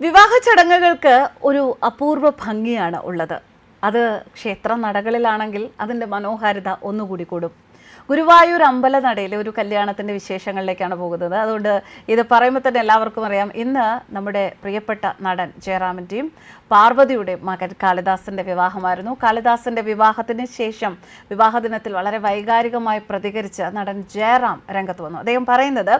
വിവാഹ ചടങ്ങുകൾക്ക് ഒരു അപൂർവ ഭംഗിയാണ് ഉള്ളത്. അത് ക്ഷേത്ര നടകളിലാണെങ്കിൽ അതിന്റെ മനോഹാരിത ഒന്നുകൂടി കൂടും. ഗുരുവായൂർ അമ്പലനടയിലെ ഒരു കല്യാണത്തിന്റെ വിശേഷങ്ങളിലേക്കാണ് പോകുന്നത്. അതുകൊണ്ട് ഇത് പറയുമ്പോൾ തന്നെ എല്ലാവർക്കും അറിയാം ഇന്ന് നമ്മുടെ പ്രിയപ്പെട്ട നടൻ ജയറാമിന്റെയും പാർവതിയുടെ മകൻ കാളിദാസന്റെ വിവാഹമായിരുന്നു. കാളിദാസന്റെ വിവാഹത്തിന് ശേഷം വിവാഹ ദിനത്തിൽ വളരെ വൈകാരികമായി പ്രതികരിച്ച നടൻ ജയറാം രംഗത്ത് വന്നു. അദ്ദേഹം പറയുന്നത്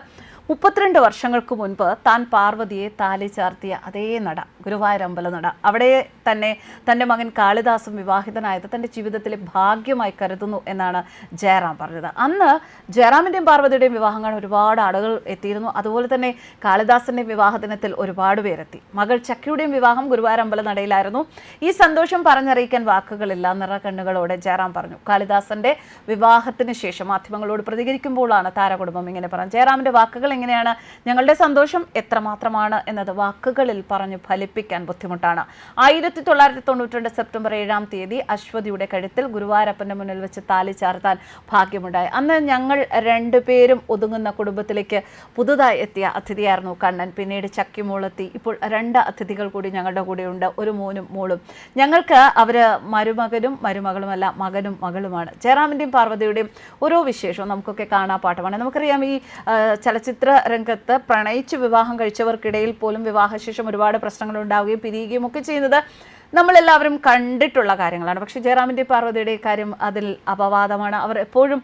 മുപ്പത്തിരണ്ട് വർഷങ്ങൾക്ക് മുൻപ് താൻ പാർവതിയെ താലി ചാർത്തിയ അതേ നട ഗുരുവായൂർ അമ്പല നട. അവിടെ തന്നെ തന്റെ മകൻ കാളിദാസും വിവാഹിതനായത് തന്റെ ജീവിതത്തിലെ ഭാഗ്യമായി കരുതുന്നു എന്നാണ് ജയറാം പറഞ്ഞത്. അന്ന് ജയറാമിന്റെയും പാർവതിയുടെയും വിവാഹങ്ങൾ ഒരുപാട് ആളുകൾ എത്തിയിരുന്നു. അതുപോലെ തന്നെ കാളിദാസിന്റെ വിവാഹ ദിനത്തിൽ ഒരുപാട് പേരെത്തി. മകൾ ചക്കിയുടെയും വിവാഹം ഗുരുവായൂർ അമ്പല നടയിലായിരുന്നു. ഈ സന്തോഷം പറഞ്ഞറിയിക്കാൻ വാക്കുകളില്ല നിറ കണ്ണുകളോടെ ജയറാം പറഞ്ഞു. കാളിദാസന്റെ വിവാഹത്തിന് ശേഷം മാധ്യമങ്ങളോട് പ്രതികരിക്കുമ്പോഴാണ് താരകുടുംബം ഇങ്ങനെ പറഞ്ഞു ജയറാമിന്റെ വാക്കുകൾ എങ്ങനെയാണ്? ഞങ്ങളുടെ സന്തോഷം എത്രമാത്രമാണ് എന്നത് വാക്കുകളിൽ പറഞ്ഞു ഫലിപ്പിക്കാൻ ബുദ്ധിമുട്ടാണ്. ആയിരത്തി തൊള്ളായിരത്തി തൊണ്ണൂറ്റി സെപ്റ്റംബർ ഏഴാം തീയതി അശ്വതിയുടെ കഴുത്തിൽ ഗുരുവായൂരപ്പന്റെ മുന്നിൽ വെച്ച് താലി ചാർത്താൻ ഭാഗ്യമുണ്ടായി. അന്ന് ഞങ്ങൾ രണ്ടുപേരും ഒതുങ്ങുന്ന കുടുംബത്തിലേക്ക് പുതുതായി എത്തിയ അതിഥിയായിരുന്നു കണ്ണൻ. പിന്നീട് ചക്കിമോളെത്തി ഇപ്പോൾ രണ്ട് അതിഥികൾ കൂടി ഞങ്ങളുടെ കൂടെയുണ്ട്. ഒരു മോനും മോളും. ഞങ്ങൾക്ക് അവർ മരുമകനും മരുമകളുമല്ല മകനും മകളുമാണ്. ജയറാമിന്റെയും പാർവതിയുടെയും ഓരോ വിശേഷവും നമുക്കൊക്കെ കാണാ പാഠമാണ് നമുക്കറിയാം ഈ ആ, ചലച്ചിത്ര രംഗത്ത് പ്രണയിച്ച് വിവാഹം കഴിച്ചവർക്കിടയിൽ പോലും വിവാഹശേഷം ഒരുപാട് പ്രശ്നങ്ങൾ ഉണ്ടാവുകയും പിരിയുകയും ഒക്കെ ചെയ്യുന്നത് നമ്മളെല്ലാവരും കണ്ടിട്ടുള്ള കാര്യങ്ങളാണ്. പക്ഷേ ജയറാമിന്റെ പാർവതിയുടെ കാര്യം അതിൽ അപവാദമാണ്. അവർ എപ്പോഴും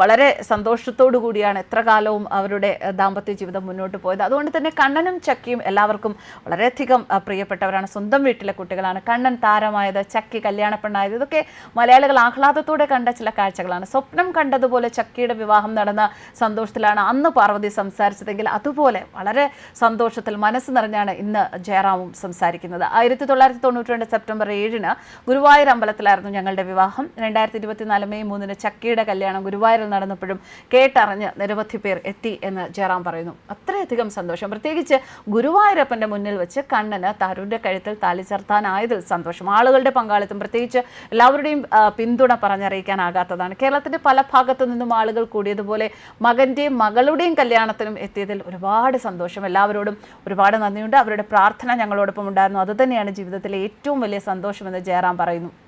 വളരെ സന്തോഷത്തോടു കൂടിയാണ് എത്ര കാലവും അവരുടെ ദാമ്പത്യ ജീവിതം മുന്നോട്ട് പോയത്. അതുകൊണ്ട് തന്നെ കണ്ണനും ചക്കിയും എല്ലാവർക്കും വളരെയധികം പ്രിയപ്പെട്ടവരാണ്. സ്വന്തം വീട്ടിലെ കുട്ടികളാണ്. കണ്ണൻ താരമായത് ചക്കി കല്യാണപ്പെണ്ണായത്. ഇതൊക്കെ മലയാളികൾ ആഹ്ലാദത്തോടെ കണ്ട ചില കാഴ്ചകളാണ്. സ്വപ്നം കണ്ടതുപോലെ ചക്കിയുടെ വിവാഹം നടന്ന സന്തോഷത്തിലാണ് അന്ന് പാർവതി സംസാരിച്ചതെങ്കിൽ അതുപോലെ വളരെ സന്തോഷത്തിൽ മനസ്സ് നിറഞ്ഞാണ് ഇന്ന് ജയറാമും സംസാരിക്കുന്നത്. ആയിരത്തി തൊള്ളായിരത്തി തൊണ്ണൂറ്റി സെപ്റ്റംബർ ഏഴിന് ഗുരുവായൂർ അമ്പലത്തിലായിരുന്നു ഞങ്ങളുടെ വിവാഹം. രണ്ടായിരത്തി ഇരുപത്തിനാല് മെയ് മൂന്നിന് ചക്കിയുടെ കല്യാണം ഗുരുവായൂരിൽ നടന്നപ്പോഴും കേട്ടറിഞ്ഞ് നിരവധി പേർ എത്തി എന്ന് ജയറാം പറയുന്നു. അത്രയധികം സന്തോഷം. പ്രത്യേകിച്ച് ഗുരുവായൂരപ്പന്റെ മുന്നിൽ വെച്ച് കണ്ണന് തരുവിന്റെ കഴുത്തിൽ താലി ചേർത്താനായതിൽ സന്തോഷം. ആളുകളുടെ പങ്കാളിത്തം പ്രത്യേകിച്ച് എല്ലാവരുടെയും പിന്തുണ പറഞ്ഞറിയിക്കാനാകാത്തതാണ്. കേരളത്തിന്റെ പല ഭാഗത്തു നിന്നും ആളുകൾ കൂടിയതുപോലെ മകന്റെയും മകളുടെയും കല്യാണത്തിനും എത്തിയതിൽ ഒരുപാട് സന്തോഷം. എല്ലാവരോടും ഒരുപാട് നന്ദിയുണ്ട്. അവരുടെ പ്രാർത്ഥന ഞങ്ങളോടൊപ്പം ഉണ്ടായിരുന്നു. അതുതന്നെയാണ് ജീവിതത്തിലെ ഏറ്റവും വലിയ സന്തോഷമെന്ന് ജയറാം പറയുന്നു.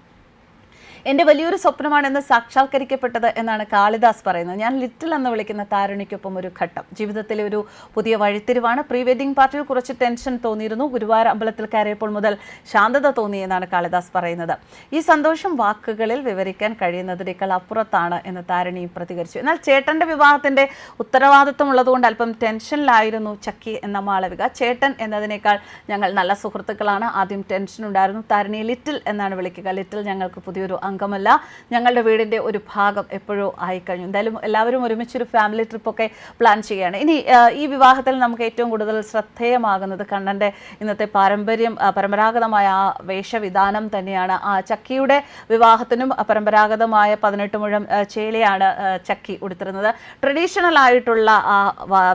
എന്റെ വലിയൊരു സ്വപ്നമാണെന്ന് സാക്ഷാത്കരിക്കപ്പെട്ടത് എന്നാണ് കാളിദാസ് പറയുന്നത്. ഞാൻ ലിറ്റിൽ എന്ന് വിളിക്കുന്ന താരുണിക്കൊപ്പം ഒരു ഘട്ടം. ജീവിതത്തിലെ ഒരു പുതിയ വഴിത്തിരിവാണ്. പ്രീ വെഡിങ് പാർട്ടിയിൽ കുറച്ച് ടെൻഷൻ തോന്നിയിരുന്നു. ഗുരുവായൂർ അമ്പലത്തിൽ കയറിയപ്പോൾ മുതൽ ശാന്തത തോന്നിയെന്നാണ് കാളിദാസ് പറയുന്നത്. ഈ സന്തോഷം വാക്കുകളിൽ വിവരിക്കാൻ കഴിയുന്നതിനേക്കാൾ അപ്പുറത്താണ് എന്ന് താരണി പ്രതികരിച്ചു. എന്നാൽ ചേട്ടന്റെ വിവാഹത്തിന്റെ ഉത്തരവാദിത്വം ഉള്ളതുകൊണ്ട് അല്പം ടെൻഷനിലായിരുന്നു ചക്കി എന്ന മാളവിക. ചേട്ടൻ എന്നതിനേക്കാൾ ഞങ്ങൾ നല്ല സുഹൃത്തുക്കളാണ്. ആദ്യം ടെൻഷൻ ഉണ്ടായിരുന്നു താരണിയെ ലിറ്റിൽ എന്നാണ് വിളിക്കുക. ലിറ്റിൽ ഞങ്ങൾക്ക് പുതിയൊരു അംഗമല്ല. ഞങ്ങളുടെ വീടിന്റെ ഒരു ഭാഗം എപ്പോഴോ ആയിക്കഴിഞ്ഞു. എന്തായാലും എല്ലാവരും ഒരുമിച്ചൊരു ഫാമിലി ട്രിപ്പൊക്കെ പ്ലാൻ ചെയ്യുകയാണ്. ഇനി ഈ വിവാഹത്തിൽ നമുക്ക് ഏറ്റവും കൂടുതൽ ശ്രദ്ധേയമാകുന്നത് കണ്ണന്റെ ഇന്നത്തെ പാരമ്പര്യം പരമ്പരാഗതമായ ആ വേഷവിധാനം തന്നെയാണ്. ആ ചക്കിയുടെ വിവാഹത്തിനും പരമ്പരാഗതമായ പതിനെട്ട് മുഴം ചേലയാണ് ചക്കി ഉടുത്തിരുന്നത്. ട്രഡീഷണൽ ആയിട്ടുള്ള ആ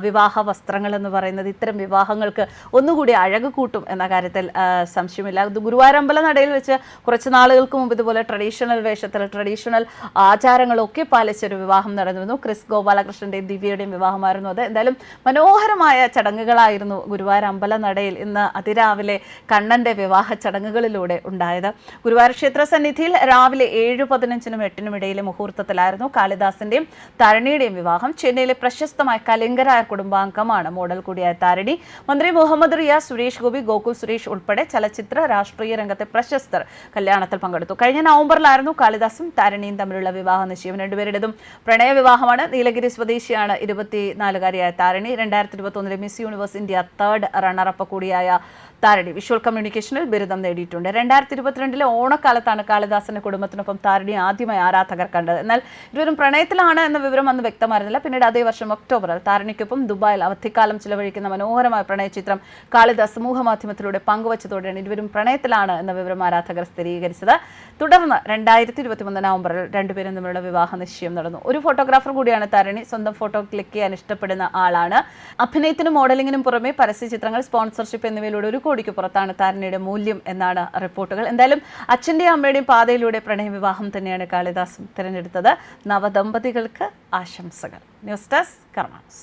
വിവാഹ വസ്ത്രങ്ങൾ എന്ന് പറയുന്നത് ഇത്തരം വിവാഹങ്ങൾക്ക് ഒന്നുകൂടി അഴക് കൂട്ടും എന്ന കാര്യത്തിൽ സംശയമില്ല. ഗുരുവായൂരമ്പല നടയിൽ വെച്ച് കുറച്ച് നാളുകൾക്ക് മുമ്പ് ഇതുപോലെ ട്രഡീഷണൽ വേഷത്തിൽ ട്രഡീഷണൽ ആചാരങ്ങളൊക്കെ പാലിച്ചൊരു വിവാഹം നടന്നിരുന്നു. ക്രിസ് ഗോപാലകൃഷ്ണന്റെയും ദിവ്യയുടെയും വിവാഹമായിരുന്നു അത്. എന്തായാലും മനോഹരമായ ചടങ്ങുകളായിരുന്നു ഗുരുവായൂർ അമ്പല നടയിൽ ഇന്ന് അതിരാവിലെ കണ്ണന്റെ വിവാഹ ചടങ്ങുകളിലൂടെ ഉണ്ടായത്. ഗുരുവായൂർ ക്ഷേത്ര സന്നിധിയിൽ രാവിലെ ഏഴ് പതിനഞ്ചിനും എട്ടിനും ഇടയിലെ മുഹൂർത്തത്തിലായിരുന്നു കാളിദാസിന്റെയും തരണിയുടെയും വിവാഹം. ചെന്നൈയിലെ പ്രശസ്തമായ കലിംഗരായ കുടുംബാംഗമാണ് മോഡൽ കൂടിയായ താരണി. മന്ത്രി മുഹമ്മദ് റിയാസ് സുരേഷ് ഗോപി ഗോകുൽ സുരേഷ് ഉൾപ്പെടെ ചലച്ചിത്ര രാഷ്ട്രീയ രംഗത്തെ പ്രശസ്തർ കല്യാണത്തിൽ പങ്കെടുത്തു. കഴിഞ്ഞ നവംബറിലായിരുന്നു കാളിദാസും താരണിയും തമ്മിലുള്ള വിവാഹ നിശ്ചയം രണ്ടുപേരുടേതും. പ്രണയ വിവാഹമാണ്. നീലഗിരി സ്വദേശിയാണ് ഇരുപത്തിനാലുകാരിയായ താരണി. രണ്ടായിരത്തി ഇരുപത്തി ഒന്നിലെ Miss Universe India third runner up കൂടിയായ താരണി വിഷ്വൽ കമ്മ്യൂണിക്കേഷനിൽ ബിരുദം നേടിയിട്ടുണ്ട്. രണ്ടായിരത്തി ഇരുപത്തിരണ്ടിലെ ഓണക്കാലത്താണ് കാളിദാസന്റെ കുടുംബത്തിനൊപ്പം താരടി ആദ്യമായി ആരാധകർ കണ്ടത്. എന്നാൽ ഇരുവരും പ്രണയത്തിലാണ് എന്ന വിവരം അന്ന് വ്യക്തമായിരുന്നില്ല. പിന്നീട് അതേ വർഷം ഒക്ടോബറിൽ താരണിക്കൊപ്പം ദുബായിൽ അവധിക്കാലം ചിലവഴിക്കുന്ന മനോഹരമായ പ്രണയചിത്രം കാളിദാസ് സമൂഹ മാധ്യമത്തിലൂടെ പങ്കുവച്ചതോടെയാണ് ഇരുവരും പ്രണയത്തിലാണ് എന്ന വിവരം ആരാധകർ സ്ഥിരീകരിച്ചത്. തുടർന്ന് രണ്ടായിരത്തി ഇരുപത്തിമൂന്ന് നവംബറിൽ രണ്ടുപേരും തമ്മിലുള്ള വിവാഹ നിശ്ചയം നടന്നു. ഒരു ഫോട്ടോഗ്രാഫർ കൂടിയാണ് താരണി സ്വന്തം ഫോട്ടോ ക്ലിക്ക് ചെയ്യാൻ ഇഷ്ടപ്പെടുന്ന ആളാണ്. അഭിനയത്തിനും മോഡലിംഗിനും പുറമെ പരസ്യ ചിത്രങ്ങൾ സ്പോൺസർഷിപ്പ് എന്നിവയിലൂടെ ഒരു കോടിക്ക് പുറത്താണ് താരണിയുടെ മൂല്യം എന്നാണ് റിപ്പോർട്ടുകൾ. എന്തായാലും അച്ഛന്റെയും അമ്മയുടെയും പാതയിലൂടെ പ്രണയവിവാഹം തന്നെയാണ് കാളിദാസും തിരഞ്ഞെടുത്തത്. നവദമ്പതികൾക്ക് ആശംസകൾ. News desk karmas